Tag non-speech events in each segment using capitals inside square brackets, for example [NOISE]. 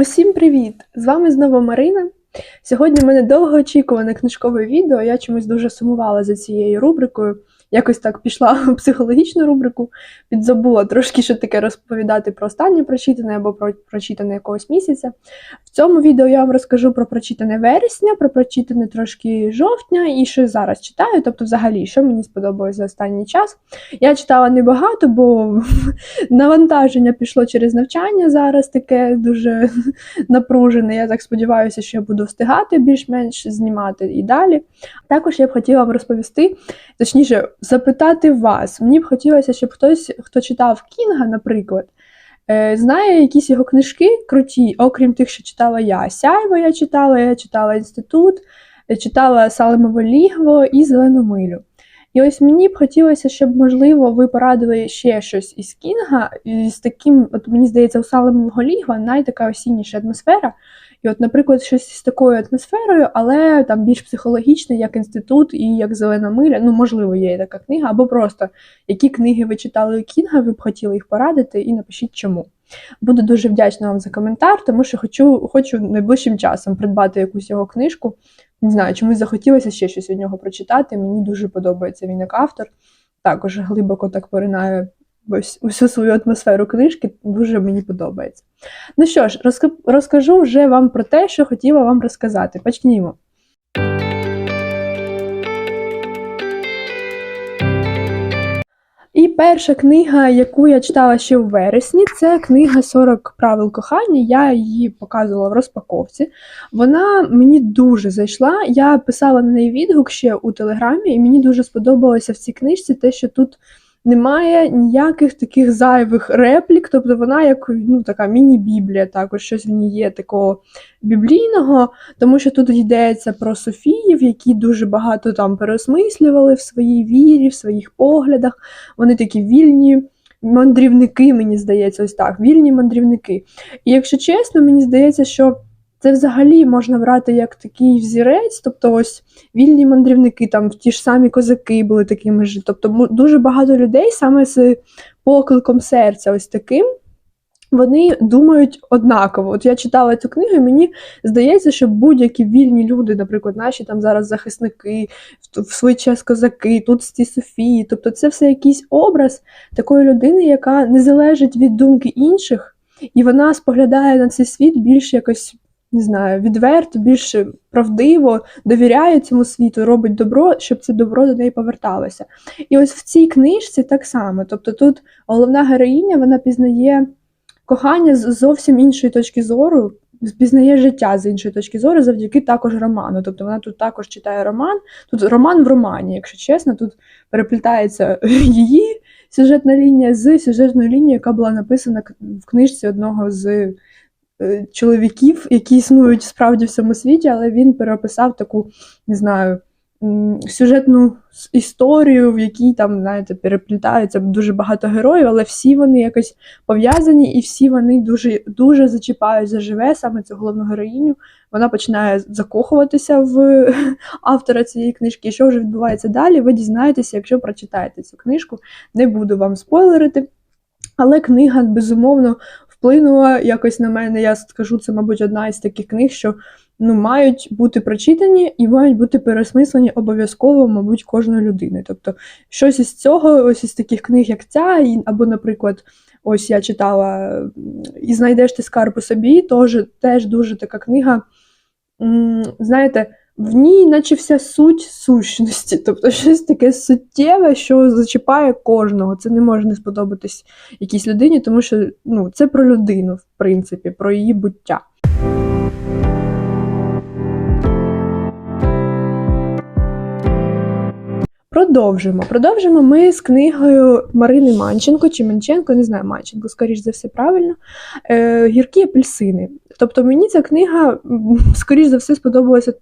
Усім привіт! З вами знову Марина. Сьогодні в мене довгоочікуване книжкове відео. Я чомусь дуже сумувала за цією рубрикою. Якось так пішла [LAUGHS] в психологічну рубрику, підзабула трошки, що таке розповідати про останнє прочитане або про прочитане якогось місяця. В цьому відео я вам розкажу про прочитане вересня, про прочитане трошки жовтня і що зараз читаю, тобто, взагалі, що мені сподобалось за останній час. Я читала небагато, бо [LAUGHS] навантаження пішло через навчання зараз таке дуже [LAUGHS] напружене. Я так сподіваюся, що я буду встигати більш-менш знімати і далі. Також я б хотіла вам розповісти, точніше, запитати вас. Мені б хотілося, щоб хтось, хто читав Кінга, наприклад, е, знає якісь його книжки круті, окрім тих, що читала я. Сяйво я читала, я читала інститут, я читала Салимове Лігво і Зелену милю. І ось мені б хотілося, щоб, можливо, ви порадили ще щось із Кінга, і з таким, от мені здається, у Салимового Лігва найтака осінніша атмосфера. І, от, наприклад, щось з такою атмосферою, але там більш психологічне, як інститут і як зелена миля. Ну, можливо, є така книга, або просто які книги ви читали у Кінга, ви б хотіли їх порадити, і напишіть чому. Буду дуже вдячна вам за коментар, тому що хочу хочу найближчим часом придбати якусь його книжку. Не знаю, чомусь захотілося ще щось від нього прочитати. Мені дуже подобається він як автор. Також глибоко так поринаю ось усю свою атмосферу книжки, дуже мені подобається. Ну що ж, розкажу вже вам про те, що хотіла вам розказати. Почнімо. Перша книга, яку я читала ще в вересні, це книга «40 правил кохання. Я її показувала в розпаковці. Вона мені дуже зайшла. Я писала на неї відгук ще у телеграмі, і мені дуже сподобалося в цій книжці те, що тут немає ніяких таких зайвих реплік, тобто вона як ну, така міні-біблія, також щось в ній є такого біблійного, тому що тут йдеться про Софіїв, які дуже багато там переосмислювали в своїй вірі, в своїх поглядах. Вони такі вільні. Мандрівники, мені здається, ось так, вільні мандрівники. І якщо чесно, мені здається, що це взагалі можна брати як такий взірець, тобто ось вільні мандрівники, там ті ж самі козаки були такими ж. Тобто дуже багато людей саме з покликом серця, ось таким. Вони думають однаково. От я читала цю книгу, і мені здається, що будь-які вільні люди, наприклад, наші там зараз захисники, в свій час козаки, тут ці Софії. Тобто, це все якийсь образ такої людини, яка не залежить від думки інших, і вона споглядає на цей світ більш якось не знаю, відверто, більш правдиво довіряє цьому світу, робить добро, щоб це добро до неї поверталося. І ось в цій книжці так само. Тобто тут головна героїня вона пізнає кохання з зовсім іншої точки зору. Пізнає життя з іншої точки зору завдяки також роману. Тобто вона тут також читає роман. Тут роман в романі, якщо чесно, тут переплітається [LAUGHS] її сюжетна лінія з сюжетною лінією, яка була написана в книжці одного з чоловіків, які існують справді в цьому світі, але він переописав таку, не знаю, сюжетну історію, в якій там, знаєте, переплітаються дуже багато героїв, але всі вони якось пов'язані, і всі вони дуже дуже зачіпають заживе саме цю головну героїню. Вона починає закохуватися в [LAUGHS] автора цієї книжки. І що вже відбувається далі? Ви дізнаєтеся, якщо прочитаєте цю книжку. Не буду вам спойлерити. Але книга, безумовно, вплинула якось на мене. Я скажу, це, мабуть, одна із таких книг, що ну, мають бути прочитані і мають бути переосмислені обов'язково, мабуть, кожної людини. Тобто, щось із цього, ось із таких книг, як ця, або, наприклад. Ось я читала і знайдеш ти скарб у собі, теж, теж дуже така книга. Знаєте, в ній, наче вся суть сущності, [LAUGHS] тобто щось таке суттєве, що зачіпає кожного. Це не може не сподобатись якійсь людині, тому що ну, це про людину, в принципі, про її буття. Продовжимо. Продовжимо ми з книгою Марини Манченко чи Манченко, не знаю, Манченко, скоріш за все, правильно. Е, Гіркі апельсини. Тобто мені ця книга, скоріш за все, сподобалася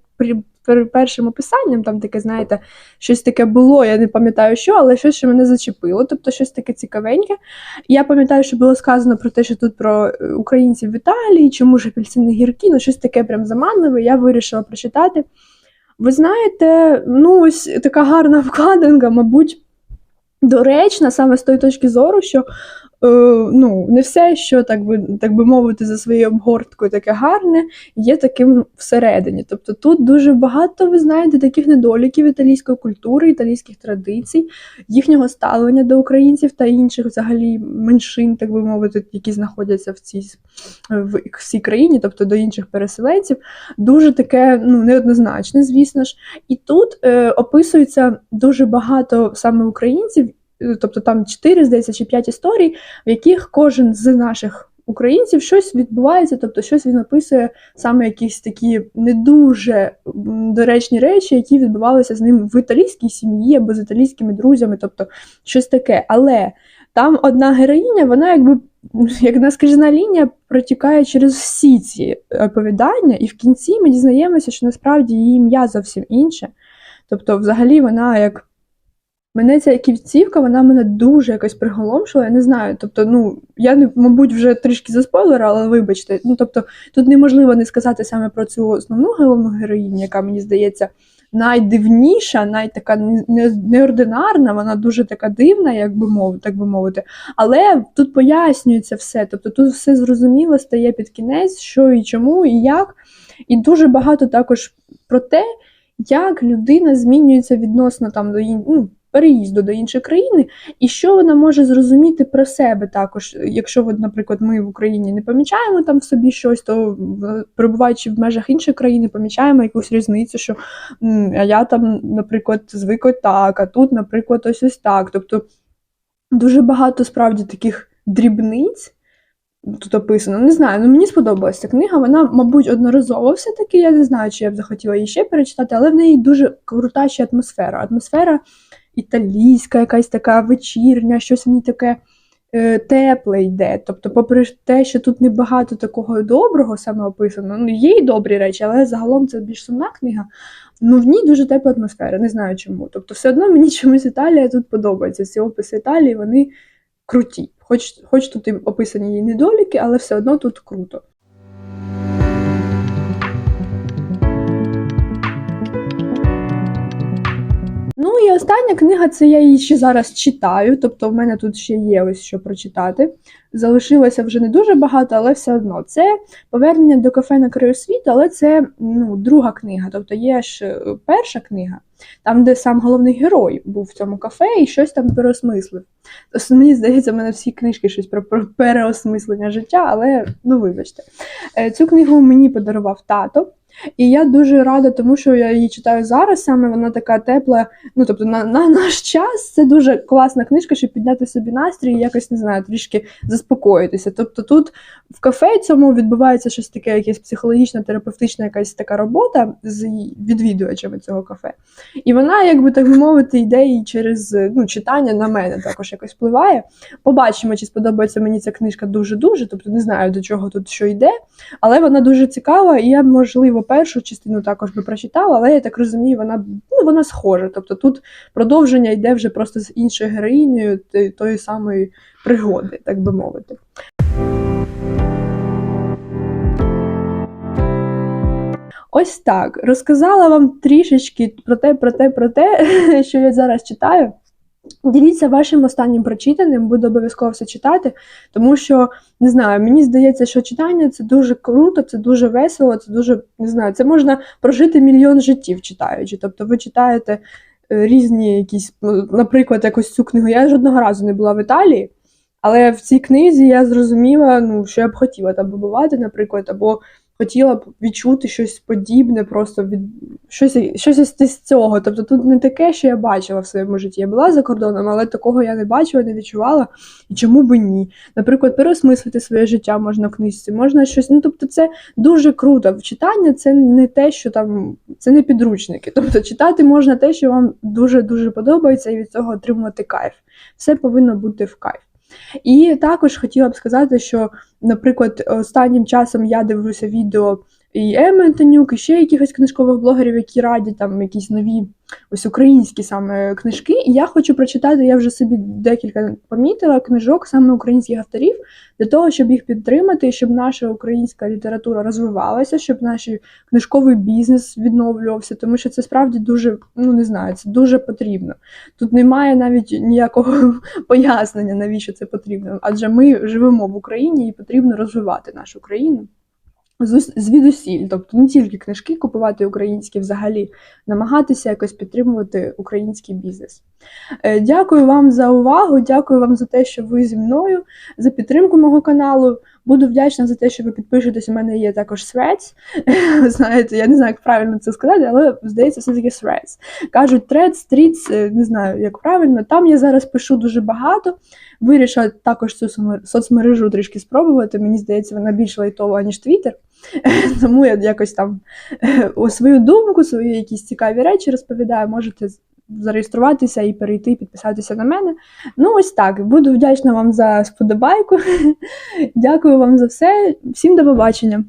при першим описанням. Там таке, знаєте, щось таке було, я не пам'ятаю що, але щось що мене зачепило, тобто щось таке цікавеньке. Я пам'ятаю, що було сказано про те, що тут про е, українців в Італії, чому ж апельсини гіркі, ну щось таке прям заманливе, я вирішила прочитати. Ви знаєте, ну ось така гарна вкладинка, мабуть, доречна, саме з тої точки зору, що ну, не все, що так би так би мовити, за своєю обгорткою таке гарне, є таким всередині. Тобто тут дуже багато, ви знаєте, таких недоліків італійської культури, італійських традицій, їхнього ставлення до українців та інших взагалі меншин, так би мовити, які знаходяться в цій в цій країні, тобто до інших переселенців, дуже таке ну, неоднозначне, звісно ж. І тут е, описується дуже багато саме українців. Тобто там 4, здається, чи 5 історій, в яких кожен з наших українців щось відбувається, тобто щось він описує саме якісь такі не дуже доречні речі, які відбувалися з ним в італійській сім'ї або з італійськими друзями, тобто щось таке. Але там одна героїня, вона якби як наскрізна лінія протікає через всі ці оповідання, і в кінці ми дізнаємося, що насправді її ім'я зовсім інше. Тобто, взагалі, вона як. Мене ця ківцівка, вона мене дуже якось приголомшила, я не знаю. Тобто, ну, я, мабуть, вже трішки заспойлера, але вибачте, ну тобто, тут неможливо не сказати саме про цю основну головну героїню, яка мені здається найдивніша, найтака неординарна, вона дуже така дивна, як би мов, так би мовити. Але тут пояснюється все. Тобто тут все зрозуміло стає під кінець, що і чому, і як. І дуже багато також про те, як людина змінюється відносно там до ну, переїзду до іншої країни, і що вона може зрозуміти про себе також. Якщо, наприклад, ми в Україні не помічаємо там в собі щось, то перебуваючи в межах іншої країни, помічаємо якусь різницю, що а я там, наприклад, звикла так, а тут, наприклад, ось ось так. Тобто дуже багато справді таких дрібниць. Тут описано, не знаю, ну мені сподобалася книга. Вона, мабуть, одноразово все-таки. Я не знаю, чи я б захотіла її ще перечитати, але в неї дуже крута ще атмосфера. Атмосфера італійська, якась така вечірня, щось ній таке е, тепле йде. Тобто, попри те, що тут небагато такого доброго саме описано, ну є й добрі речі, але загалом це більш сумна книга. Ну в ній дуже тепла атмосфера, не знаю чому. Тобто, все одно мені [LAUGHS] чомусь Італія тут подобається. Ці описи Італії, вони круті. Хоч, Хоч тут і описані її недоліки, але все одно тут круто. Ну і остання книга це я її ще зараз читаю, тобто в мене тут ще є ось що прочитати. Залишилося вже не дуже багато, але все одно. Це повернення до кафе на краю світу, але це ну, друга книга. Тобто є ж е, перша книга, там, де сам головний герой був в цьому кафе і щось там переосмислив. Тобто, мені здається, в мене всі книжки щось про, переосмислення життя, але ну вибачте. Е, цю книгу мені подарував тато. І я дуже рада, тому що я її читаю зараз. Саме вона така тепла. Ну тобто, на на наш час це дуже класна книжка, щоб підняти собі настрій і якось не знаю, трішки заспокоїтися. Тобто, тут в кафе цьому відбувається щось таке, якась психологічна, терапевтична якась така робота з відвідувачами цього кафе. І вона, якби так би мовити, йде і через ну, читання на мене також якось впливає. Побачимо, чи сподобається мені ця книжка дуже-дуже. Тобто не знаю, до чого тут що йде, але вона дуже цікава, і я можливо першу частину також би прочитала, але я так розумію, вона ну, вона схожа. Тобто тут продовження йде вже просто з іншою героїнею тої самої пригоди, так би мовити. Ось так. Розказала вам трішечки про те, про те, про те, [LAUGHS] що я зараз читаю. Діліться вашим останнім прочитаним, буду обов'язково все читати, тому що не знаю, мені здається, що читання це дуже круто, це дуже весело, це дуже не знаю, це можна прожити мільйон життів читаючи. Тобто ви читаєте е, різні якісь, ну, наприклад, якось цю книгу. Я жодного разу не була в Італії, але в цій книзі я зрозуміла, ну, що я б хотіла там побувати, наприклад, або хотіла б відчути щось подібне, просто від щось щось з цього. Тобто тут не таке, що я бачила в своєму житті. Я була за кордоном, але такого я не бачила, не відчувала. І чому би ні? Наприклад, переосмислити своє життя можна в книжці, можна щось. Ну тобто, це дуже круто. Читання це не те, що там це не підручники. Тобто читати можна те, що вам дуже дуже подобається, і від цього отримувати кайф. Все повинно бути в кайф. І також хотіла б сказати, що, наприклад, останнім часом я дивлюся відео і Еми Антонюк, і ще якихось книжкових блогерів, які радять там якісь нові ось українські саме книжки. І я хочу прочитати, я вже собі декілька помітила книжок саме українських авторів для того, щоб їх підтримати, щоб наша українська література розвивалася, щоб наш книжковий бізнес відновлювався, тому що це справді дуже, ну не знаю, це дуже потрібно. Тут немає навіть ніякого [LAUGHS] пояснення, навіщо це потрібно. Адже ми живемо в Україні і потрібно розвивати нашу країну. Звідусіль, тобто не тільки книжки купувати українські, взагалі намагатися якось підтримувати український бізнес. Е, Дякую вам за увагу, дякую вам за те, що ви зі мною, за підтримку мого каналу. Буду вдячна за те, що ви підпишетесь. У мене є також Threads. [LAUGHS] Знаєте, я не знаю, як правильно це сказати, але здається, все таки Threads. Кажуть Threads, Streets, е, не знаю, як правильно. Там я зараз пишу дуже багато. Вирішила також цю соцмережу трішки спробувати. Мені здається, вона більш лайтова, ніж Twitter. [LAUGHS] Тому я якось там е, свою думку, свої якісь цікаві речі розповідаю. Можете зареєструватися і перейти, підписатися на мене. Ну, ось так. Буду вдячна вам за сподобайку. [LAUGHS] Дякую вам за все. Всім до побачення.